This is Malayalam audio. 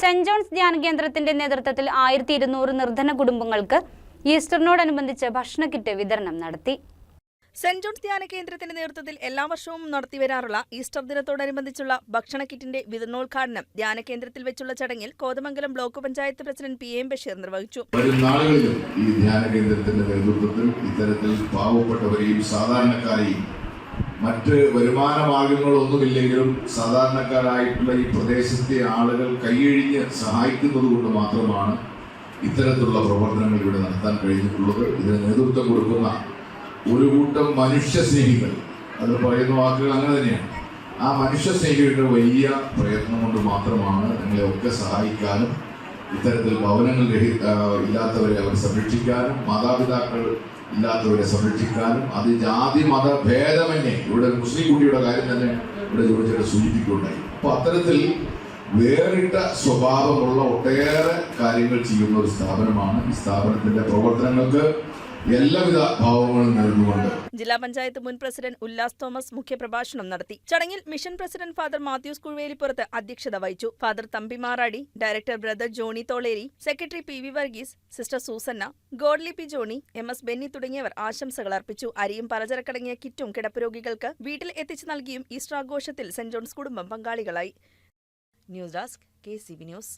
സെന്റ് ജോൺസ് ധ്യാന കേന്ദ്രത്തിന്റെ നേതൃത്വത്തിൽ ആയിരത്തി ഇരുന്നൂറ് നിർധന കുടുംബങ്ങൾക്ക് ഈസ്റ്ററിനോടനുബന്ധിച്ച് ഭക്ഷണ കിറ്റ് വിതരണം നടത്തി. സെന്റ് ജോൺസ് ധ്യാന കേന്ദ്രത്തിന്റെ നേതൃത്വത്തിൽ എല്ലാ വർഷവും നടത്തിവരാറുള്ള ഈസ്റ്റർ ദിനത്തോടനുബന്ധിച്ചുള്ള ഭക്ഷണ കിറ്റിന്റെ വിതരണോദ്ഘാടനം ധ്യാന കേന്ദ്രത്തിൽ വെച്ചുള്ള ചടങ്ങിൽ Kothamangalam block panchayat president P M Basheer നിർവഹിച്ചു. വരും നാളുകളിലും ഈ ധ്യാന കേന്ദ്രത്തിന്റെ നേതൃത്വത്തിൽ ഇത്തരത്തിൽ പാവപ്പെട്ടവരെയും സാധാരണക്കാരെയും മറ്റ് വരുമാന മാർഗങ്ങളൊന്നുമില്ലെങ്കിലും സാധാരണക്കാരായിട്ടുള്ള ഈ പ്രദേശത്തെ ആളുകൾ കൈയഴിഞ്ഞ് സഹായിക്കുന്നത് കൊണ്ട് മാത്രമാണ് ഇത്തരത്തിലുള്ള പ്രവർത്തനങ്ങൾ ഇവിടെ നടത്താൻ കഴിഞ്ഞിട്ടുള്ളത്. ഇതിന് നേതൃത്വം കൊടുക്കുന്ന ഒരു കൂട്ടം മനുഷ്യ സ്നേഹികൾ അത് പറയുന്ന വാക്കുകൾ അങ്ങനെ തന്നെയാണ്. ആ മനുഷ്യ സ്നേഹികളുടെ വലിയ പ്രയത്നം കൊണ്ട് മാത്രമാണ് നിങ്ങളെ ഒക്കെ സഹായിക്കാനും ഇത്തരത്തിൽ ഭവനങ്ങൾ ഇല്ലാത്തവരെ അവർ സംരക്ഷിക്കാനും മാതാപിതാക്കൾ ഇല്ലാത്തവരെ സംരക്ഷിക്കാനും അത് ജാതി മത ഭേദമന്യേ ഇവിടെ മുസ്ലിം കുട്ടിയുടെ കാര്യം തന്നെ ഇവിടെ ജോലിച്ചിട്ട് സൂചിപ്പിക്കുകയുണ്ടായി. അപ്പൊ അത്തരത്തിൽ വേറിട്ട സ്വഭാവമുള്ള ഒട്ടേറെ കാര്യങ്ങൾ ചെയ്യുന്ന ഒരു സ്ഥാപനമാണ് ഈ സ്ഥാപനത്തിന്റെ പ്രവർത്തനങ്ങൾക്ക് എല്ലാവിധ ഭാവങ്ങളും നൽകുകൊണ്ട് ജില്ലാ പഞ്ചായത്ത് മുൻ പ്രസിഡന്റ് ഉല്ലാസ് തോമസ് മുഖ്യപ്രഭാഷണം നടത്തി. ചടങ്ങിൽ mission president father Mathews Kuzhuvelippurath അധ്യക്ഷത വഹിച്ചു. Father Thampi Maradi director brother Johny Tholeri secretary P V Varghese sister Susanna Godly P Johny M S Benny തുടങ്ങിയവർ ആശംസകൾ അർപ്പിച്ചു. അരിയും പലചരക്കടങ്ങിയ കിറ്റും കിടപ്പ് രോഗികൾക്ക് വീട്ടിൽ എത്തിച്ചു നൽകിയും ഈസ്റ്റർ ആഘോഷത്തിൽ സെന്റ് ജോൺസ് കുടുംബം പങ്കാളികളായി. News desk K C V news.